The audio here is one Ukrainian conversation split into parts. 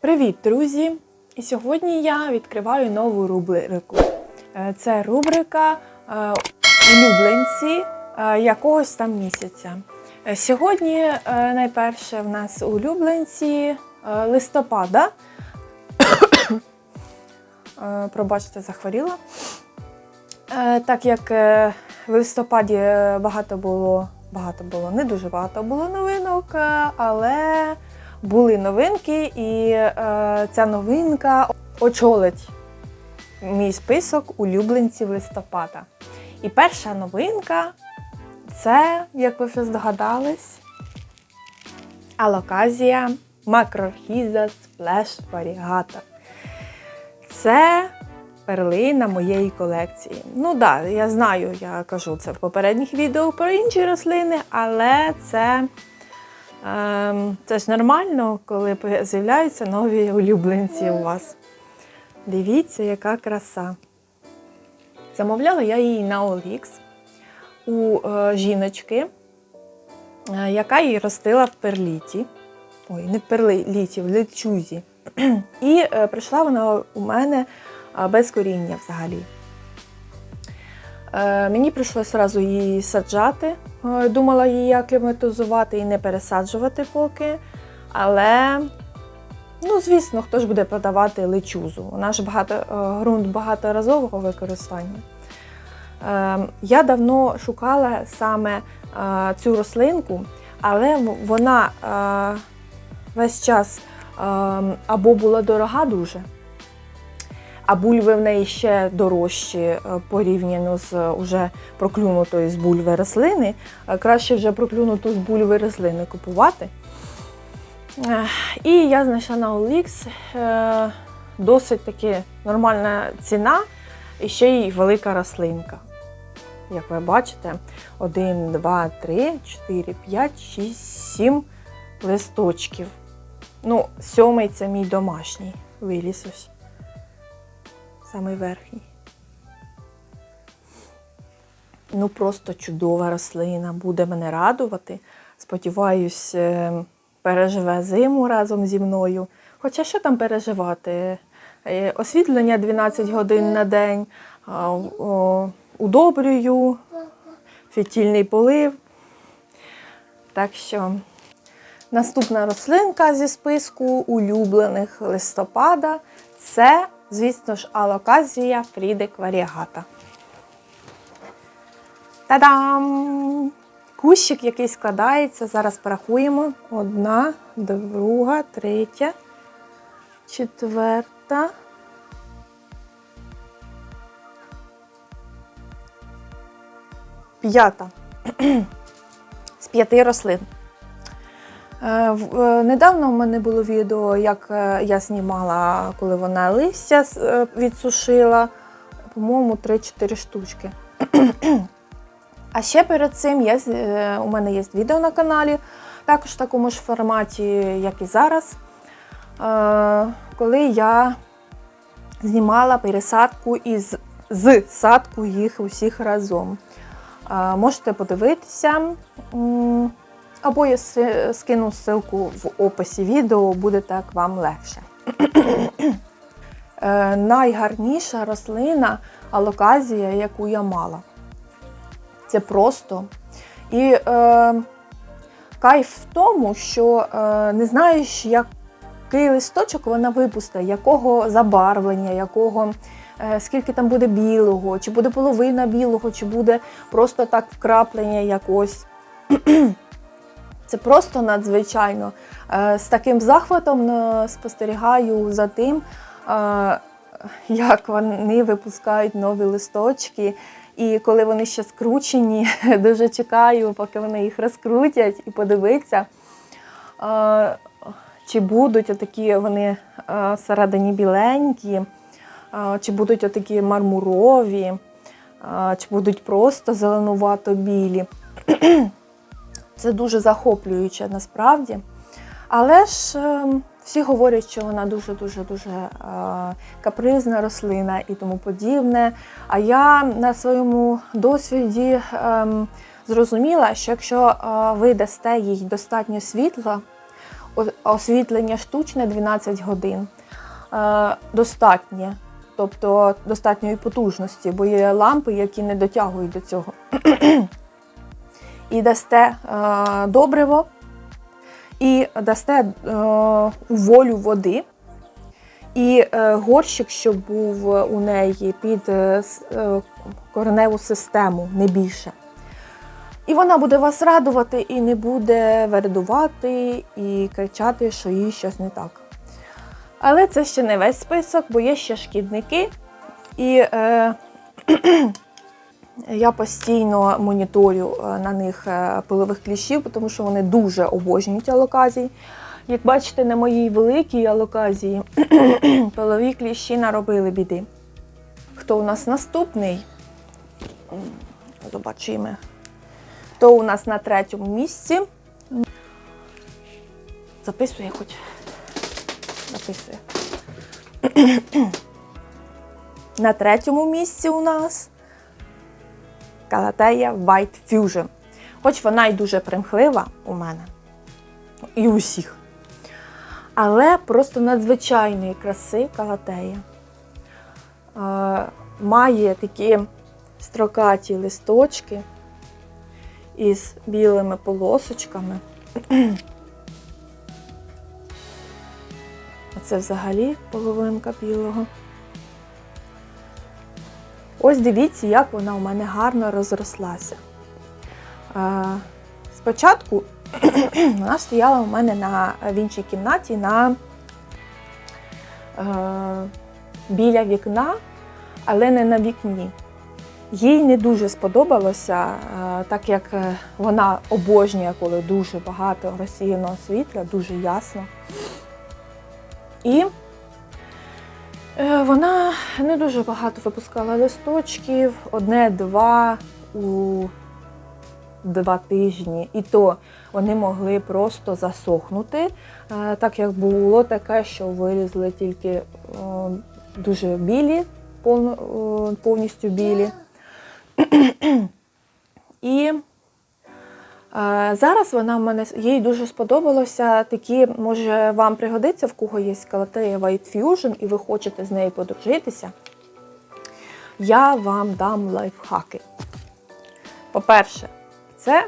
Привіт, друзі! І сьогодні я відкриваю нову рубрику. Е, Це рубрика е, улюбленці е, якогось там місяця. Сьогодні найперше в нас улюбленці листопада. Пробачте, захворіла. Е, Так як е, в листопаді е, багато було, багато було, не дуже багато було новинок, але були новинки, і ця новинка очолить мій список улюбленців листопада. І перша новинка це, як ви вже здогадались, алоказія Macrorhiza Splash Variegata. Це перлина моєї колекції. Ну так, да, я знаю, я кажу це в попередніх відео про інші рослини, але це, ем, це ж нормально, коли з'являються нові улюбленці у вас. Дивіться, яка краса. Замовляла я її на OLX у е, жіночки, е, яка її ростила в перліті. Ой, не в перліті, в лечузі. І е, прийшла вона у мене е, без коріння взагалі. Е, мені прийшлося одразу її саджати. Е, думала її акліматизувати і не пересаджувати поки. Але, ну, звісно, хто ж буде продавати лечузу? Вона ж багато, е, ґрунт багаторазового використання. Я давно шукала саме цю рослинку, але вона весь час е, або була дорога дуже, а бульви в неї ще дорожчі е, порівняно з е, уже проклюнутою з бульви рослини. Е, Краще вже проклюнуту з бульви рослини купувати. І я знайшла на OLX досить таки нормальна ціна і ще й велика рослинка. Як ви бачите, 1, 2, 3, 4, 5, 6, 7 листочків. Ну, сьомий це мій домашній виліз ось. Самий верхній. Ну, просто чудова рослина, буде мене радувати. Сподіваюсь, е, переживе зиму разом зі мною. Хоча що там переживати? Е, Освітлення 12 годин на день, удобрюю, фітільний полив. Так що наступна рослинка зі списку улюблених листопада це, звісно ж, алоказія Фрідик варіагата. Та-дам! Кущик, який складається, зараз порахуємо. Одна, друга, третя, четверта. П'ята. З п'яти рослин. Е, е, Недавно в мене було відео, як е, я знімала, коли вона листя відсушила. По-моєму, 3-4 штучки. А ще перед цим я, у мене є відео на каналі, також в такому ж форматі, як і зараз, коли я знімала пересадку із з садку їх усіх разом. Можете подивитися. Або я скину ссылку в описі відео, буде так вам легше. Е, Найгарніша рослина алоказія, яку я мала. Це просто. І е, кайф в тому, що е, не знаєш, який листочок вона випустить, якого забарвлення, якого, е, скільки там буде білого, чи буде половина білого, чи буде просто так вкраплення якось. Це просто надзвичайно. Е, З таким захватом е, спостерігаю за тим, е, як вони випускають нові листочки. І коли вони ще скручені, дуже чекаю, поки вони їх розкрутять і подивитися, е, чи будуть отакі вони всередині біленькі, чи будуть отакі мармурові, чи будуть просто зеленувато білі. Це дуже захоплююче насправді. Але ж ем, Всі говорять, що вона дуже-дуже дуже е, капризна рослина і тому подібне. А я на своєму досвіді ем, зрозуміла, що якщо е, ви дасте їй достатньо світла, освітлення штучне 12 годин, е, достатнє, тобто достатньої потужності, бо є лампи, які не дотягують до цього. І дасте е, добриво, і дасте е, волю води. І е, горщик, щоб був у неї під е, е, кореневу систему, не більше. І вона буде вас радувати і не буде вередувати і кричати, що їй щось не так. Але це ще не весь список, бо є ще шкідники. І е, я постійно моніторю е, на них е, пилових кліщів, тому що вони дуже обожнюють алоказій. Як бачите, на моїй великій алоказії пилові кліщі наробили біди. Хто у нас наступний? Побачимо. Хто у нас на третьому місці? Записує хоч. Записує. На третьому місці у нас Калатея White Fusion. Хоч вона й дуже примхлива у мене, і у всіх. Але просто надзвичайної краси Калатея. Е, має такі строкаті листочки із білими полосочками. Оце взагалі половинка білого. Ось дивіться, як вона у мене гарно розрослася. Е, Спочатку вона стояла у мене на, в іншій кімнаті на, е, біля вікна, але не на вікні. Їй не дуже сподобалося, е, так як вона обожнює, коли дуже багато розсіяного світла, дуже ясно. І Вона не дуже багато випускала листочків, одне-два у два тижні. І то вони могли просто засохнути, е, так як було таке, що вилізли тільки е, дуже білі, е, повністю білі. І Е, Зараз вона в мене їй дуже сподобалося. Такі, може, вам пригодиться, в кого є Калатея White Fusion, і ви хочете з нею подружитися. Я вам дам лайфхаки. По-перше, це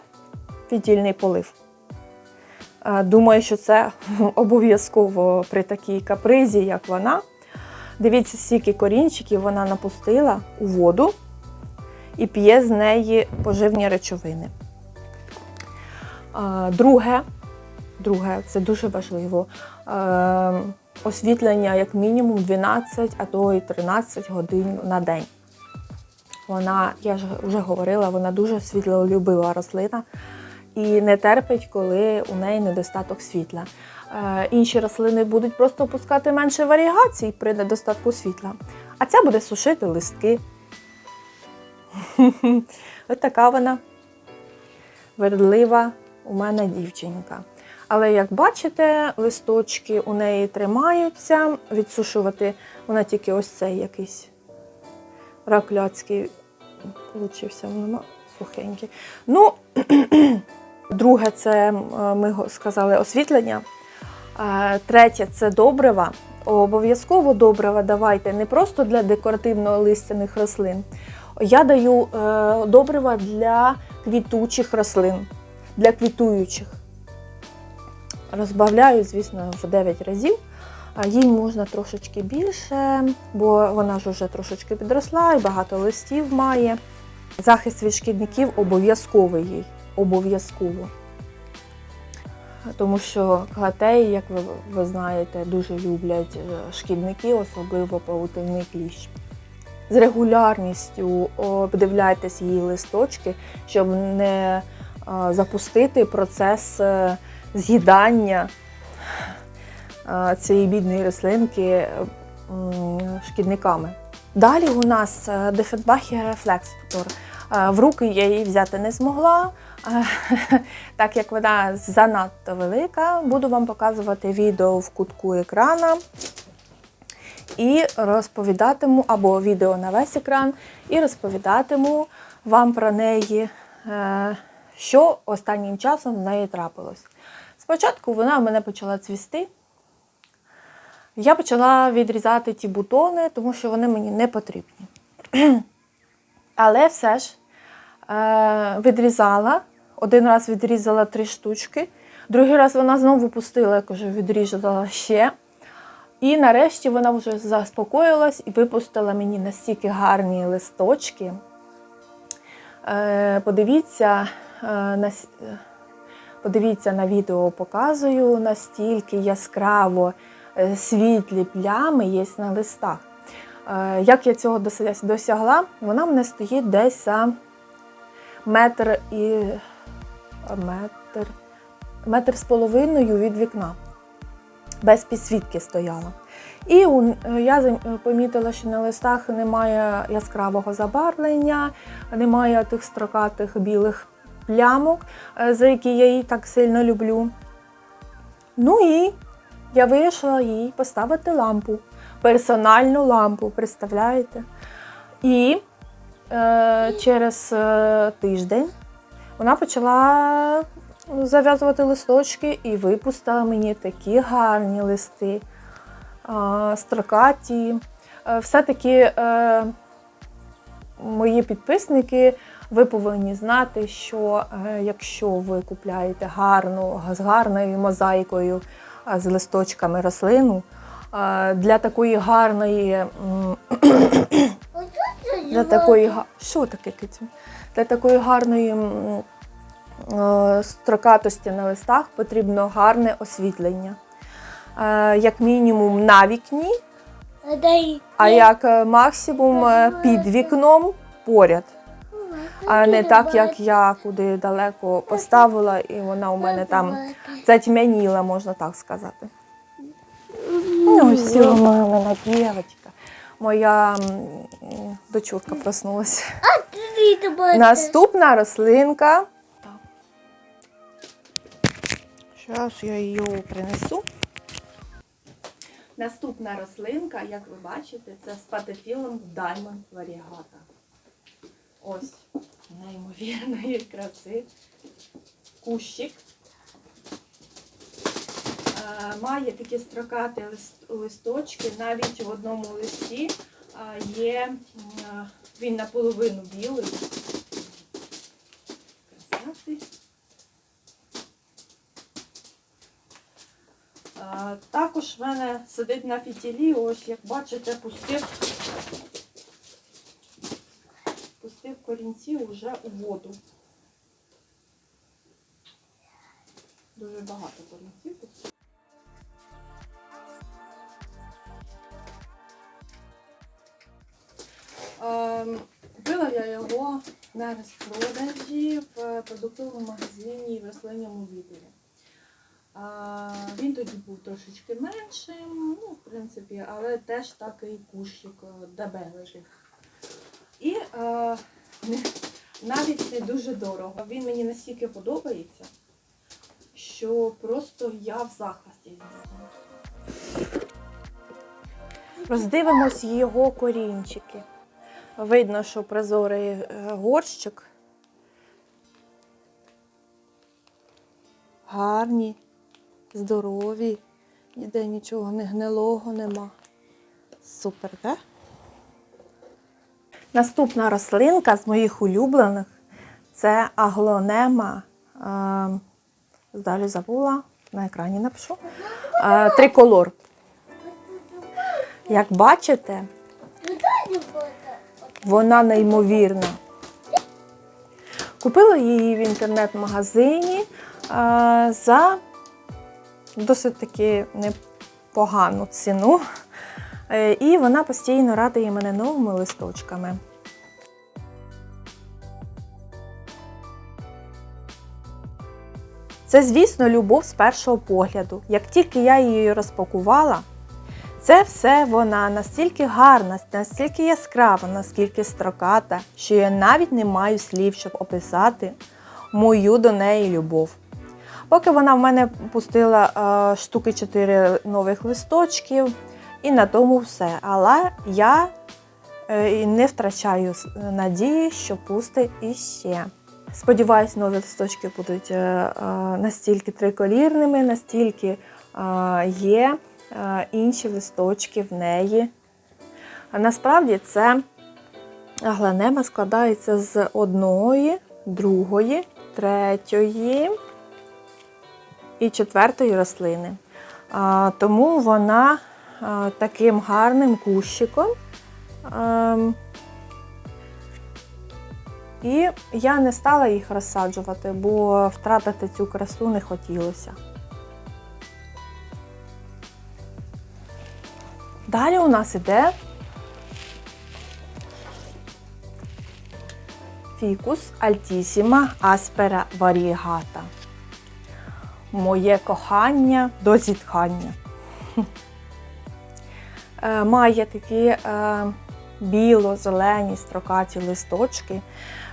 фітільний полив. Думаю, що це обов'язково при такій капризі, як вона. Дивіться, скільки корінчиків вона напустила у воду і п'є з неї поживні речовини. Друге, друге, це дуже важливо. е, Освітлення як мінімум 12, а то й 13 годин на день. Вона, я ж вже говорила, вона дуже світлолюбива рослина і не терпить, коли у неї недостаток світла. Е, Інші рослини будуть просто пускати менше варігацій при недостатку світла, а ця буде сушити листки. Ось така вона вередлива у мене дівчинка. Але як бачите, листочки у неї тримаються. Відсушувати вона тільки ось цей якийсь ракляцький получився, воно сухенький. Ну, друге, це ми сказали освітлення. Е, Третє це добрива. Обов'язково добрива давайте не просто для декоративно-листяних рослин. Я даю е, добрива для квітучих рослин, для квітуючих. Розбавляю, звісно, в 9 разів. Їй можна трошечки більше, бо вона ж вже трошечки підросла і багато листів має. Захист від шкідників обов'язковий їй. Обов'язково. Тому що гатеї, як ви, ви знаєте, дуже люблять е, шкідники, особливо паутинний кліщ. З регулярністю обдивляйтесь її листочки, щоб не запустити процес е, з'їдання е, цієї бідної рослинки шкідниками. Далі у нас Дефенбахія рефлекстор. Е, В руки я її взяти не змогла, е, так як вона занадто велика. Буду вам показувати відео в кутку екрана і розповідатиму, або відео на весь екран, і розповідатиму вам про неї, е, що останнім часом з нею трапилось. Спочатку вона в мене почала цвісти. Я почала відрізати ті бутони, тому що вони мені не потрібні. Але все ж е, відрізала. Один раз відрізала три штучки, другий раз вона знову пустила, я кажу, відрізала ще. І нарешті вона вже заспокоїлась і випустила мені настільки гарні листочки. Е, подивіться, подивіться на відео, показую, настільки яскраво е, світлі плями є на листах. Е, Як я цього досягла? Вона в мене стоїть десь за метр і метр, метр з половиною від вікна. Без підсвітки стояла. І е, я помітила, що на листах немає яскравого забарвлення, немає тих строкатих білих плямок, е, за які я її так сильно люблю. Ну і я вирішила їй поставити лампу, персональну лампу, представляєте? І е, через е, тиждень вона почала зав'язувати листочки і випустила мені такі гарні листи, е, строкаті. Все-таки е, мої підписники, ви повинні знати, що е, якщо ви купляєте гарну, з гарною мозаїкою, з листочками рослину, е, для такої гарної для такої що таке? Для такої гарної е, строкатості на листах потрібно гарне освітлення. Як мінімум на вікні, а як максимум під вікном поряд. А не так, як я куди далеко поставила, і вона у мене там затьмяніла, можна так сказати. Ну, все, мамина дівчинка. Моя дочурка проснулася. Наступна рослинка. Зараз я її принесу. Наступна рослинка, як ви бачите, це спатефілум Diamond Variegata. Ось неймовірної краси. Кущик. Має такі строкаті листочки. Навіть в одному листі є, він наполовину білий. Красавий. Е, Також в мене сидить на фітілі, ось як бачите, пустив, пустив корінці вже у воду. Дуже багато корінців пустив. Ем, Купила я його на розпродажі в продуктовому магазині в рослинному відділі. Він тоді був трошечки меншим, ну, в принципі, але теж такий кущик е, дебелий. І е, навіть не дуже дорого. Він мені настільки подобається, що просто я в захваті. Роздивимось його корінчики. Видно, що прозорий е, горщик. Гарні, здорові, ніде нічого не гнилого нема. Супер, так? Наступна рослинка з моїх улюблених це аглонема. е, Далі забула, на екрані напишу. Е, Триколор. Як бачите, вона неймовірна. Купила її в інтернет-магазині е, за досить таки непогану ціну. Е, І вона постійно радує мене новими листочками. Це, звісно, любов з першого погляду. Як тільки я її розпакувала, Це все вона настільки гарна, настільки яскрава, наскільки строката, що я навіть не маю слів, щоб описати мою до неї любов. Поки вона в мене пустила е, штуки 4 нових листочків, і на тому все. Але я е, не втрачаю надії, що пусти іще. Сподіваюсь, нові листочки будуть е, е, настільки триколірними, настільки є інші листочки в неї. Насправді це гланема складається з одної, другої, третьої і четвертої рослини. Тому вона таким гарним кущиком. Ем, і я не стала їх розсаджувати, бо втратити цю красу не хотілося. Далі у нас іде фікус Альтісіма Аспера Варігата. Моє кохання до зітхання. Е, Має такі е, біло-зелені строкаті листочки.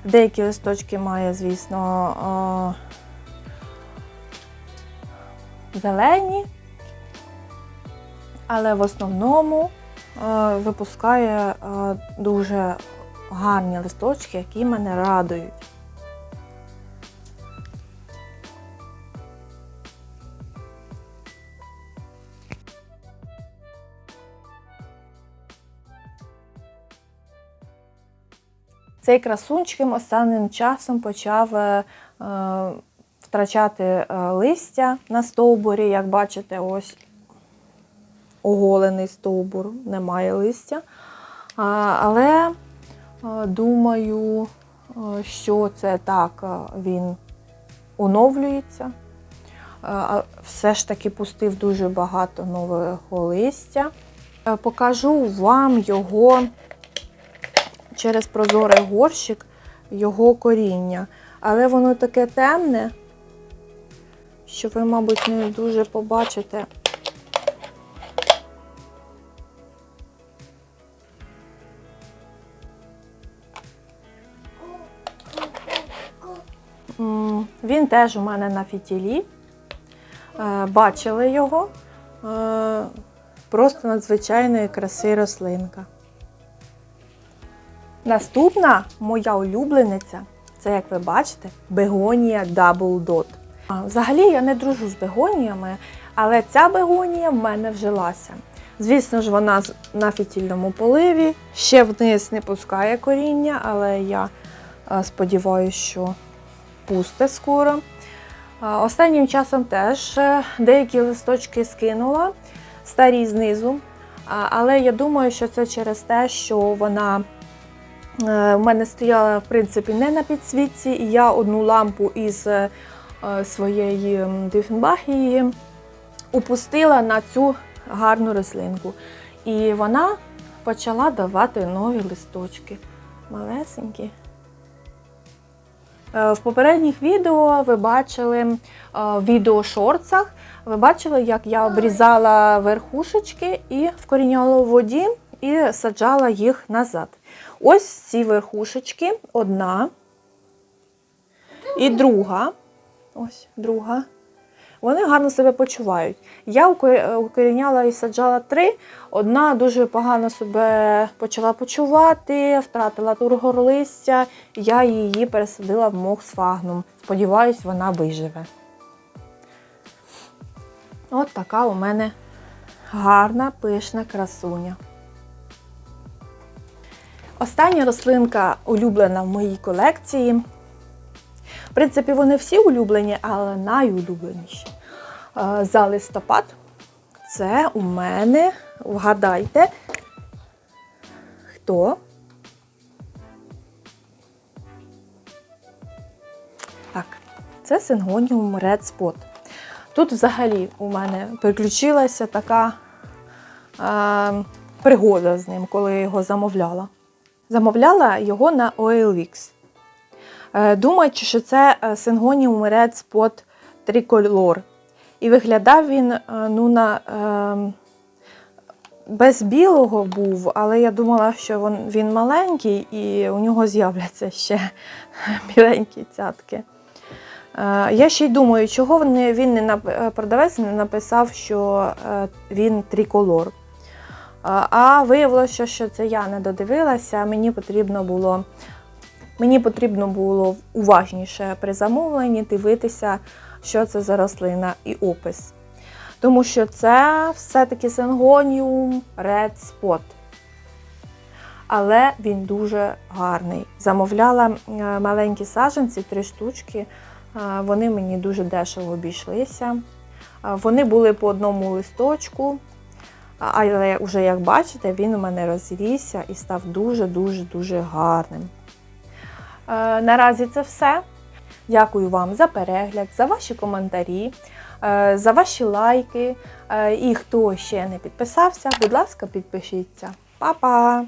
Деякі листочки має, звісно, е, зелені, але в основному випускає дуже гарні листочки, які мене радують. Цей красунчик останнім часом почав е, е, втрачати е, листя на стовбурі. Як бачите, ось оголений стовбур, немає листя. Але думаю, що це так, він оновлюється. Все ж таки пустив дуже багато нового листя. Покажу вам його через прозорий горщик, його коріння. Але воно таке темне, що ви, мабуть, не дуже побачите. Він теж у мене на фітілі. Е, Бачили його. Е, Просто надзвичайної краси рослинка. Наступна моя улюблениця це, як ви бачите, бегонія Double Dot. Взагалі я не дружу з бегоніями, але ця бегонія в мене вжилася. Звісно ж, вона на фітільному поливі, ще вниз не пускає коріння, але я е, сподіваюся, що пусте скоро. Останнім часом теж е, деякі листочки скинула, старі знизу. Але я думаю, що це через те, що вона в мене стояла, в принципі, не на підсвітці, і я одну лампу із е, е, своєї м, Дифенбахії упустила на цю гарну рослинку. І вона почала давати нові листочки. Малесенькі. Е, В попередніх відео ви бачили е, в відеошорцах, ви бачили, як я обрізала верхушечки і вкоріняла у воді і саджала їх назад. Ось ці верхушечки, одна і друга. Ось друга. Вони гарно себе почувають. Я укоріняла і саджала три. Одна дуже погано себе почала почувати, втратила тургорлистя. Я її пересадила в мох сфагнум. Сподіваюсь, вона виживе. От така у мене гарна пишна красуня. Остання рослинка улюблена в моїй колекції. В принципі, вони всі улюблені, але найулюбленіші. Е, За листопад це у мене, вгадайте, хто? Так, це Syngonium Red Spot. Тут взагалі у мене приключилася така е, пригода з ним, коли я його замовляла. Замовляла його на OLX. Е, думаючи, що це е, Syngonium Red Spot Tricolor. І виглядав він е, ну, на, е, без білого був, але я думала, що він, він маленький і у нього з'являться ще біленькі цятки. Я ще й думаю, чого він не продавець не написав, що він триколор. А виявилося, що це я не додивилася. Мені потрібно було, мені потрібно було уважніше при замовленні дивитися, що це за рослина і опис. Тому що це все-таки Syngonium Red Spot. Але він дуже гарний. Замовляла е, маленькі саджанці, три штучки. Е, Вони мені дуже дешево обійшлися. Е, Вони були по одному листочку, але вже як бачите, він у мене розрісся і став дуже-дуже дуже гарним. Е, Наразі це все. Дякую вам за перегляд, за ваші коментарі, е, за ваші лайки. Е, І хто ще не підписався, будь ласка, підпишіться. Па-па!